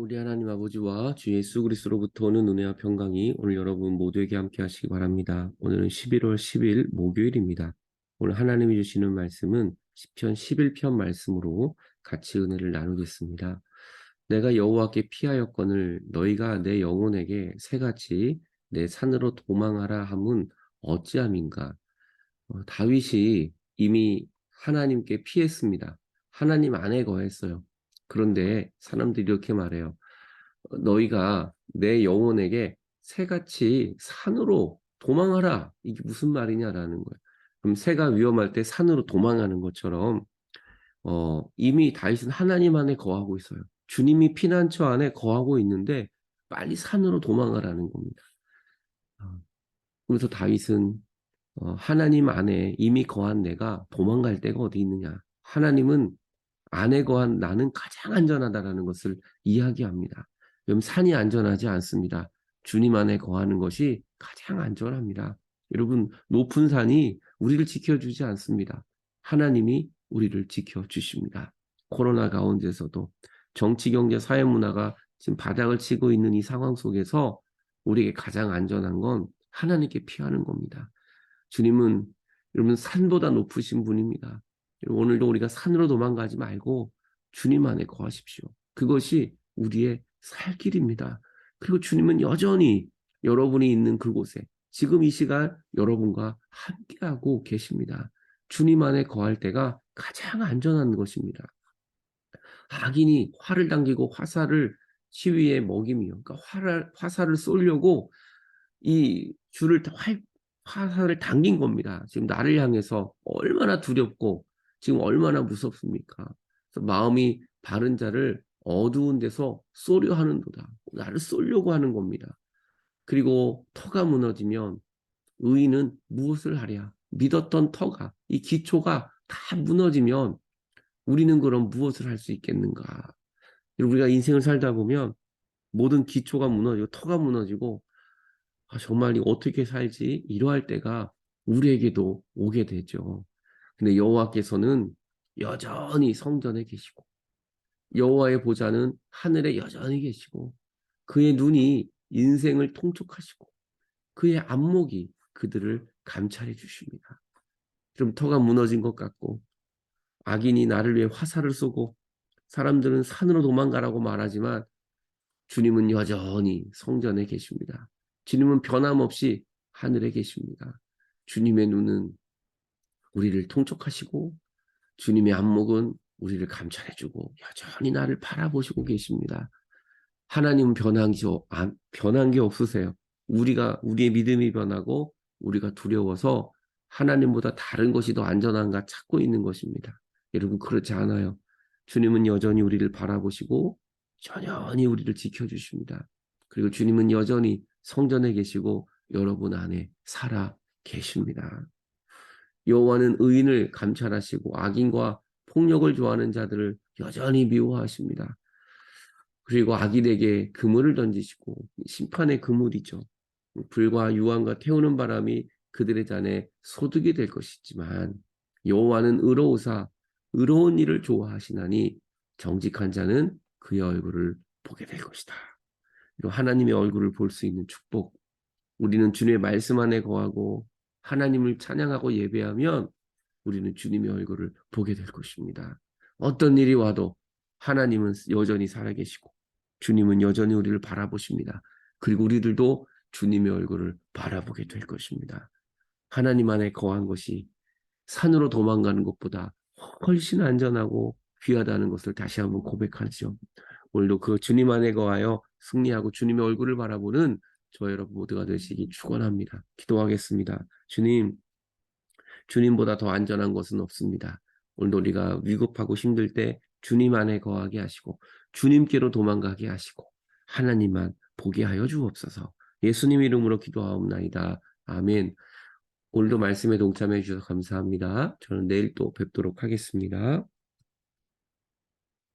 우리 하나님 아버지와 주 예수 그리스도로부터 오는 은혜와 평강이 오늘 여러분 모두에게 함께 하시기 바랍니다. 오늘은 11월 10일 목요일입니다. 오늘 하나님이 주시는 말씀은 시편 11편 말씀으로 같이 은혜를 나누겠습니다. 내가 여호와께 피하였거늘 너희가 내 영혼에게 새같이 내 산으로 도망하라 함은 어찌함인가? 어, 다윗이 이미 하나님께 피했습니다. 하나님 안에 거했어요. 그런데 사람들이 이렇게 말해요. 어, 너희가 내 영혼에게 새같이 산으로 도망하라. 이게 무슨 말이냐라는 거예요. 그럼 새가 위험할 때 산으로 도망하는 것처럼 어, 이미 다윗은 하나님 안에 거하고 있어요. 주님이 피난처 안에 거하고 있는데 빨리 산으로 도망가라는 겁니다. 어, 그래서 다윗은 어, 하나님 안에 이미 거한 내가 도망갈 데가 어디 있느냐. 하나님은 안에 거한 나는 가장 안전하다라는 것을 이야기합니다. 그럼 산이 안전하지 않습니다. 주님 안에 거하는 것이 가장 안전합니다. 여러분, 높은 산이 우리를 지켜주지 않습니다. 하나님이 우리를 지켜주십니다. 코로나 가운데서도 정치, 경제, 사회 문화가 지금 바닥을 치고 있는 이 상황 속에서 우리에게 가장 안전한 건 하나님께 피하는 겁니다. 주님은 여러분 산보다 높으신 분입니다. 오늘도 우리가 산으로 도망가지 말고 주님 안에 거하십시오. 그것이 우리의 살 길입니다. 그리고 주님은 여전히 여러분이 있는 그곳에 지금 이 시간 여러분과 함께하고 계십니다. 주님 안에 거할 때가 가장 안전한 것입니다. 악인이 활을 당기고 화살을 시위에 먹이며 그러니까 화를, 화살을 쏘려고 이 줄을 활, 화살을 당긴 겁니다. 지금 나를 향해서 얼마나 두렵고 지금 얼마나 무섭습니까? 마음이 바른 자를 어두운 데서 쏘려 하는도다. 나를 쏘려고 하는 겁니다. 그리고 터가 무너지면 의인은 무엇을 하랴? 믿었던 터가, 이 기초가 다 무너지면 우리는 그럼 무엇을 할 수 있겠는가? 우리가 인생을 살다 보면 모든 기초가 무너지고 터가 무너지고 아, 정말 어떻게 살지? 이러할 때가 우리에게도 오게 되죠. 근데 여호와께서는 여전히 성전에 계시고 여호와의 보좌는 하늘에 여전히 계시고 그의 눈이 인생을 통촉하시고 그의 안목이 그들을 감찰해 주십니다. 좀 터가 무너진 것 같고 악인이 나를 위해 화살을 쏘고 사람들은 산으로 도망가라고 말하지만 주님은 여전히 성전에 계십니다. 주님은 변함없이 하늘에 계십니다. 주님의 눈은 우리를 통촉하시고 주님의 안목은 우리를 감찰해주고 여전히 나를 바라보시고 계십니다. 하나님은 변한 게, 변한 게 없으세요. 우리가 우리의 믿음이 변하고 우리가 두려워서 하나님보다 다른 것이 더 안전한가 찾고 있는 것입니다. 여러분 그렇지 않아요. 주님은 여전히 우리를 바라보시고 여전히 우리를 지켜주십니다. 그리고 주님은 여전히 성전에 계시고 여러분 안에 살아 계십니다. 여호와는 의인을 감찰하시고 악인과 폭력을 좋아하는 자들을 여전히 미워하십니다. 그리고 악인에게 그물을 던지시고 심판의 그물이죠. 불과 유황과 태우는 바람이 그들의 잔에 소득이 될 것이지만 여호와는 의로우사 의로운 일을 좋아하시나니 정직한 자는 그의 얼굴을 보게 될 것이다. 하나님의 얼굴을 볼 수 있는 축복. 우리는 주님의 말씀 안에 거하고 하나님을 찬양하고 예배하면 우리는 주님의 얼굴을 보게 될 것입니다. 어떤 일이 와도 하나님은 여전히 살아계시고 주님은 여전히 우리를 바라보십니다. 그리고 우리들도 주님의 얼굴을 바라보게 될 것입니다. 하나님 안에 거한 것이 산으로 도망가는 것보다 훨씬 안전하고 귀하다는 것을 다시 한번 고백하죠. 오늘도 그 주님 안에 거하여 승리하고 주님의 얼굴을 바라보는 저 여러분 모두가 되시기 축원합니다. 기도하겠습니다. 주님, 주님보다 더 안전한 것은 없습니다. 오늘도 우리가 위급하고 힘들 때 주님 안에 거하게 하시고 주님께로 도망가게 하시고 하나님만 보게 하여 주옵소서. 예수님 이름으로 기도하옵나이다. 아멘. 오늘도 말씀에 동참해 주셔서 감사합니다. 저는 내일 또 뵙도록 하겠습니다.